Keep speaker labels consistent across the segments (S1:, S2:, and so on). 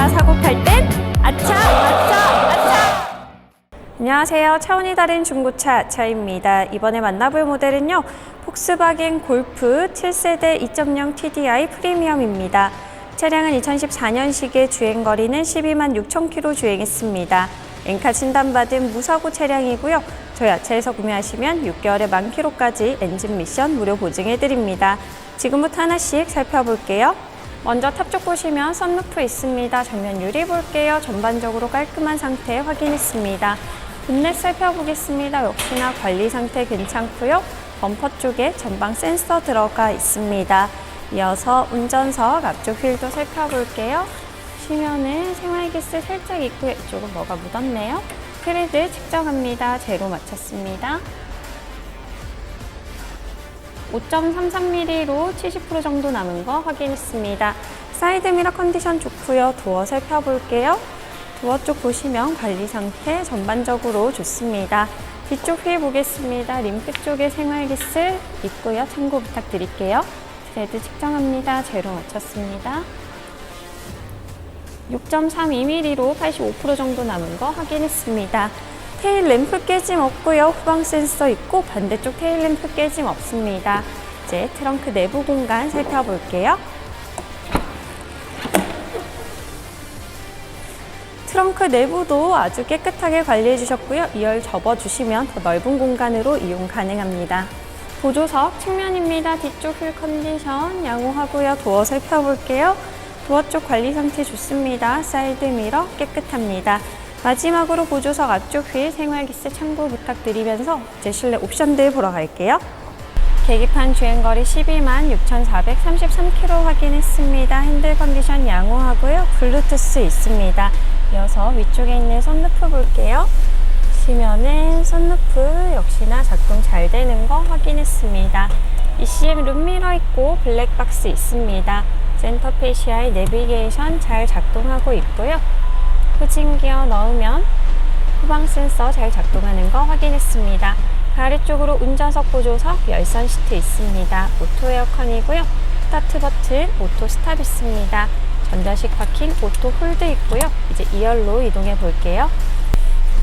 S1: 차 사고 팔 땐 아차 아차 아차. 안녕하세요. 차원이 다른 중고차 아차입니다. 이번에 만나볼 모델은요. 폭스바겐 골프 7세대 2.0 TDI 프리미엄입니다. 차량은 2014년식에 주행거리는 12만 6천 킬로 주행했습니다. 엔카 진단받은 무사고 차량이고요. 저희 아차에서 구매하시면 6개월에 만 킬로까지 엔진 미션 무료 보증해드립니다. 지금부터 하나씩 살펴볼게요. 먼저 탑 쪽 보시면 썬루프 있습니다. 정면 유리 볼게요. 전반적으로 깔끔한 상태 확인했습니다. 본넷 살펴보겠습니다. 역시나 관리 상태 괜찮고요. 범퍼 쪽에 전방 센서 들어가 있습니다. 이어서 운전석 앞쪽 휠도 살펴볼게요. 시면은 생활기스 살짝 있고 이쪽은 뭐가 묻었네요. 크레드 측정합니다. 제로 맞췄습니다. 5.33mm로 70% 정도 남은 거 확인했습니다. 사이드 미러 컨디션 좋고요. 도어 살펴볼게요. 도어 쪽 보시면 관리 상태 전반적으로 좋습니다. 뒤쪽 휠 보겠습니다. 림프 쪽에 생활기스 있고요. 참고 부탁드릴게요. 트레드 측정합니다. 제로 맞췄습니다. 6.32mm로 85% 정도 남은 거 확인했습니다. 테일 램프 깨짐 없고요. 후방 센서 있고 반대쪽 테일 램프 깨짐 없습니다. 이제 트렁크 내부 공간 살펴볼게요. 트렁크 내부도 아주 깨끗하게 관리해 주셨고요. 2열 접어 주시면 더 넓은 공간으로 이용 가능합니다. 보조석 측면입니다. 뒤쪽 휠 컨디션 양호하고요. 도어 살펴볼게요. 도어 쪽 관리 상태 좋습니다. 사이드 미러 깨끗합니다. 마지막으로 보조석 앞쪽 휠 생활기스 참고 부탁드리면서 이제 실내 옵션들 보러 갈게요. 계기판 주행거리 12만 6,433km 확인했습니다. 핸들 컨디션 양호하고요. 블루투스 있습니다. 이어서 위쪽에 있는 썬루프 볼게요. 보시면은 썬루프 역시나 작동 잘 되는 거 확인했습니다. ECM 룸미러 있고 블랙박스 있습니다. 센터 페시아의 내비게이션 잘 작동하고 있고요. 후진 기어 넣으면 후방 센서 잘 작동하는 거 확인했습니다. 아래쪽으로 운전석 보조석 열선 시트 있습니다. 오토 에어컨이고요. 스타트 버튼 오토 스탑 있습니다. 전자식 파킹 오토 홀드 있고요. 이제 2열로 이동해 볼게요.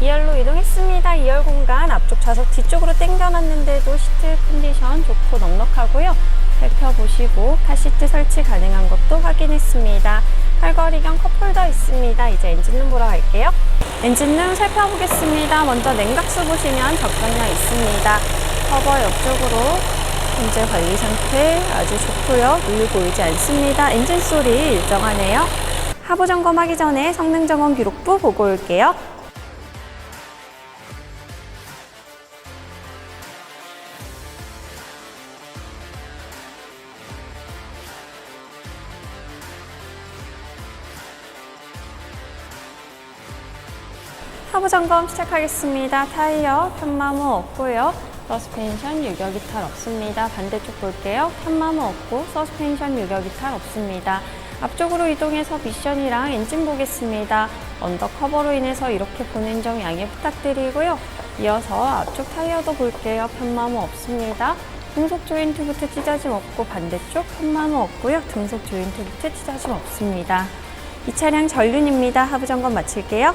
S1: 2열로 이동했습니다. 2열 공간 앞쪽 좌석 뒤쪽으로 당겨놨는데도 시트 컨디션 좋고 넉넉하고요. 살펴 보시고 카시트 설치 가능한 것도 확인했습니다. 팔걸이경 컵홀더 있습니다. 이제 엔진룸 보러 갈게요. 엔진룸 살펴보겠습니다. 먼저 냉각수 보시면 적당량 있습니다. 커버 옆쪽으로 현재 관리 상태 아주 좋고요. 우유 보이지 않습니다. 엔진 소리 일정하네요. 하부 점검하기 전에 성능 점검 기록부 보고 올게요. 하부 점검 시작하겠습니다. 타이어 편마모 없고요. 서스펜션 유격 이탈 없습니다. 반대쪽 볼게요. 편마모 없고 서스펜션 유격 이탈 없습니다. 앞쪽으로 이동해서 미션이랑 엔진 보겠습니다. 언더 커버로 인해서 이렇게 보는 점 양해 부탁드리고요. 이어서 앞쪽 타이어도 볼게요. 편마모 없습니다. 등속 조인트부터 찢어짐 없고 반대쪽 편마모 없고요. 등속 조인트부터 찢어짐 없습니다. 이 차량 전륜입니다. 하부 점검 마칠게요.